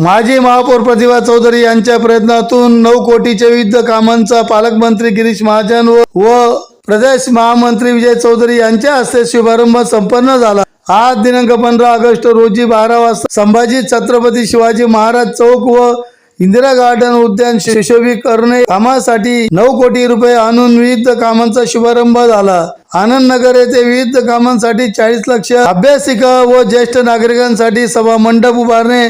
माजी महापौर प्रतिभा चौधरी यांच्या प्रयत्नातून नऊ कोटीच्या विविध कामांचा पालकमंत्री गिरीश महाजन व प्रदेश महामंत्री विजय चौधरी यांच्या हस्ते शुभारंभ संपन्न झाला. आज दिनांक पंधरा ऑगस्ट रोजी बारा वाजता संभाजी छत्रपती शिवाजी महाराज चौक व इंदिरा गार्डन उद्यान करणे कामासाठी नऊ कोटी रुपये आणून विविध कामांचा शुभारंभ झाला. आनंद नगर येथे विविध कामांसाठी चाळीस लक्ष अभ्यासिका व ज्येष्ठ नागरिकांसाठी सभा मंडप उभारणे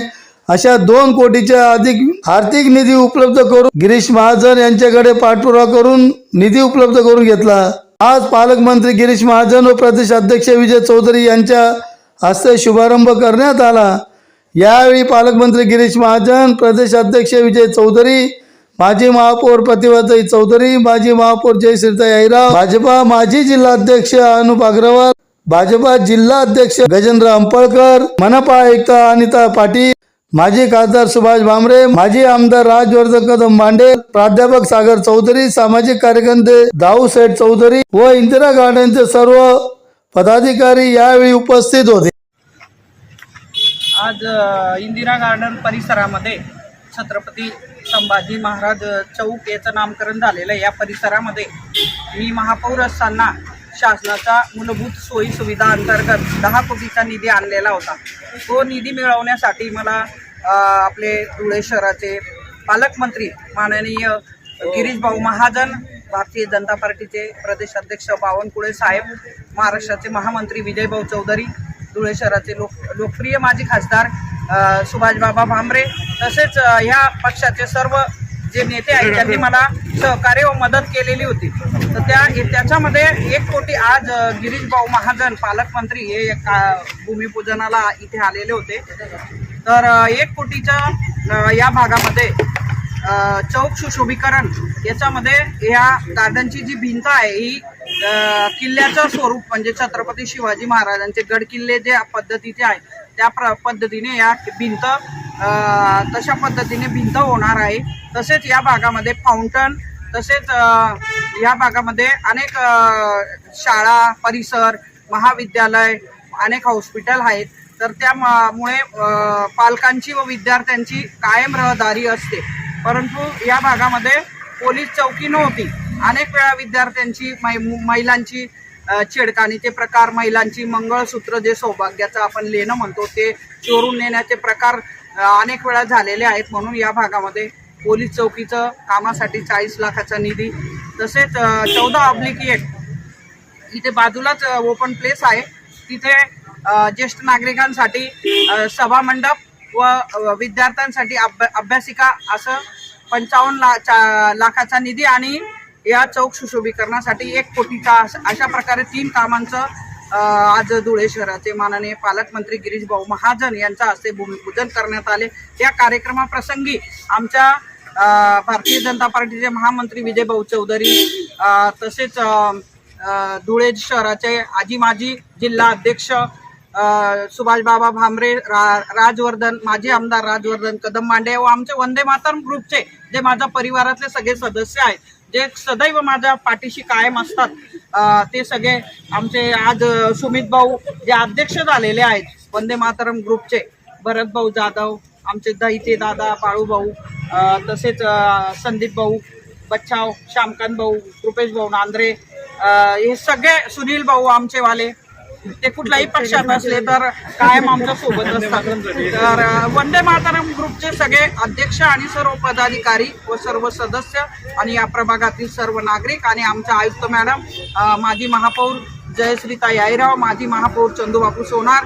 अशा दोन कोटीच्या अधिक आर्थिक निधी उपलब्ध करून गिरीश महाजन यांच्याकडे पाठपुरावा करून निधी उपलब्ध करून घेतला. आज पालकमंत्री गिरीश महाजन व प्रदेश अध्यक्ष विजय चौधरी यांच्या हस्ते शुभारंभ करण्यात आला. यावेळी पालकमंत्री गिरीश महाजन प्रदेश अध्यक्ष विजय चौधरी माजी महापौर प्रतिभाताई चौधरी माजी महापौर जयश्रीताई ऐराव भाजपा माजी जिल्हाध्यक्ष अनुप अग्रवाल भाजपा जिल्हा अध्यक्ष गजेंद्र अंपळकर मनपा आयुक्त अनिता पाटील माजी खासदार सुभाष भामरे माजी आमदार राजवर्धन कदम मांडे प्राध्यापक सागर चौधरी सामाजिक कार्यकर्ते दाऊ सेठ चौधरी व इंदिरा गार्डनचे सर्व पदाधिकारी यावेळी उपस्थित होते. आज इंदिरा गार्डन परिसरामध्ये छत्रपती संभाजी महाराज चौक याचं नामकरण झालेलं आहे. या परिसरामध्ये मी महापौर असताना शासनाचा मूलभूत सोयी सुविधा अंतर्गत दहा कोटीचा निधी आणलेला होता. तो निधी मिळवण्यासाठी मला आपले धुळे शहराचे पालकमंत्री माननीय गिरीश भाऊ महाजन भारतीय जनता पार्टीचे प्रदेशाध्यक्ष बावनकुळे साहेब महाराष्ट्राचे महामंत्री विजयभाऊ चौधरी धुळे शहराचे लोक लोकप्रिय माजी खासदार सुभाषबाबा भामरे तसेच ह्या पक्षाचे सर्व जे नेते आहेत त्यांनी मला सहकार्य व मदत केलेली होती. तर त्या त्याच्यामध्ये एक कोटी आज गिरीशभाऊ गिरीश भाऊ महाजन पालकमंत्री हे भूमिपूजनाला इथे आलेले होते. तर एक कोटीच्या या भागामध्ये चौक सुशोभीकरण याच्यामध्ये ह्या गार्डनची जी भिंत आहे ही किल्ल्याचं स्वरूप म्हणजे छत्रपती शिवाजी महाराजांचे गड किल्ले जे पद्धतीचे आहे त्या प्र पद्धतीने या भिंत तशा पद्धतीने भिंत होणार आहे. तसेच या भागामध्ये फाउंटन तसेच या भागामध्ये अनेक शाळा परिसर महाविद्यालय अनेक हॉस्पिटल आहेत. तर त्यामुळे पालकांची व विद्यार्थ्यांची कायम रहदारी असते. परंतु या भागामध्ये पोलीस चौकी नव्हती. अनेक वेळा विद्यार्थ्यांची मै- महिलांची छेडखानीचे प्रकार महिलांची मंगळसूत्र जे सौभाग्याचं आपण लेणं म्हणतो ते चोरून नेण्याचे प्रकार अनेक वेळा झालेले आहेत. म्हणून या भागामध्ये पोलीस चौकीचं कामासाठी चाळीस लाखाचा निधी तसेच चौदा ऑब्लिक एक इथे बाजूलाच ओपन प्लेस आहे. तिथे ज्येष्ठ नागरिकांसाठी सभा सभामंडप व विद्यार्थ्यांसाठी अभ्या अभ्यासिका असं पंचावन्न ला चा- लाखाचा निधी आणि या चौक सुशोभीकरणासाठी एक कोटीचा अशा प्रकारे तीन कामांचं आज धुळे शहराचे माननीय पालकमंत्री गिरीश भाऊ महाजन यांच्या हस्ते भूमिपूजन करण्यात आले. या कार्यक्रमाप्रसंगी आमच्या भारतीय जनता पार्टीचे महामंत्री विजय भाऊ चौधरी तसेच धुळे शहराचे आजी माजी जिल्हा अध्यक्ष सुभाषबाबा भामरे रा राजवर्धन माजी आमदार राजवर्धन कदम मांडे व आमचे वंदे मातरम ग्रुपचे जे माझ्या परिवारातले सगळे सदस्य आहेत जे सदैव माझ्या पाठीशी कायम असतात ते सगळे आमचे आज सुमित भाऊ जे अध्यक्ष झालेले आहेत वंदे मातरम ग्रुपचे भरत भाऊ जाधव आमचे दहिते दादा बाळू भाऊ तसेच संदीप भाऊ बच्छाव श्यामकांत भाऊ रुपेश भाऊ नांद्रे हे सगळे सुनील भाऊ आमचे वाले ते कुठल्याही पक्षात असले तर कायम आमच्यासोबत असतात. तर वंदे मातरम ग्रुपचे सगळे अध्यक्ष आणि सर्व पदाधिकारी व सर्व सदस्य आणि या प्रभागातील सर्व नागरिक आणि आमच्या आयुक्त मॅडम माजी महापौर जयश्रीता याईराव माजी महापौर चंदूबापू सोनार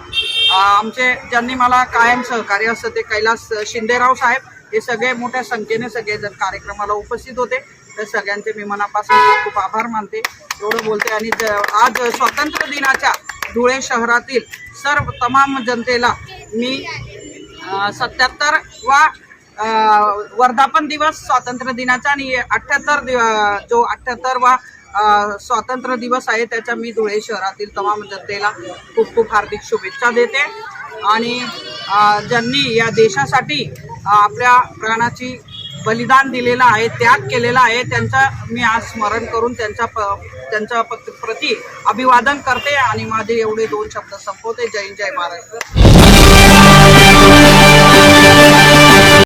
आमचे ज्यांनी मला कायम सहकार्य असतं ते कैलास शिंदेराव साहेब हे सगळे मोठ्या संख्येने सगळेजण कार्यक्रमाला उपस्थित होते. तर सगळ्यांचे मी मनापासून खूप खूप आभार मानते. एवढं बोलते आणि ज- आज स्वातंत्र्य दिनाच्या धुळे शहरातील सर्व तमाम जनतेला मी सत्याहत्तर वा वर्धापन दिवस स्वातंत्र्य दिनाचा आणि अठ्ठ्याहत्तर दिव जो अठ्ठ्याहत्तर वा स्वातंत्र्य दिवस आहे त्याच्या मी धुळे शहरातील तमाम जनतेला खूप खूप हार्दिक शुभेच्छा देते. आणि ज्यांनी या देशासाठी आपल्या प्राणाची बलिदान दिलेलं आहे त्याग केलेला आहे. त्यांचा मी आज स्मरण करून त्यांच्या प त्यांच्या प- प्रती अभिवादन करते आणि माझे एवढे दोन शब्द संपवते. जय जय महाराष्ट्र.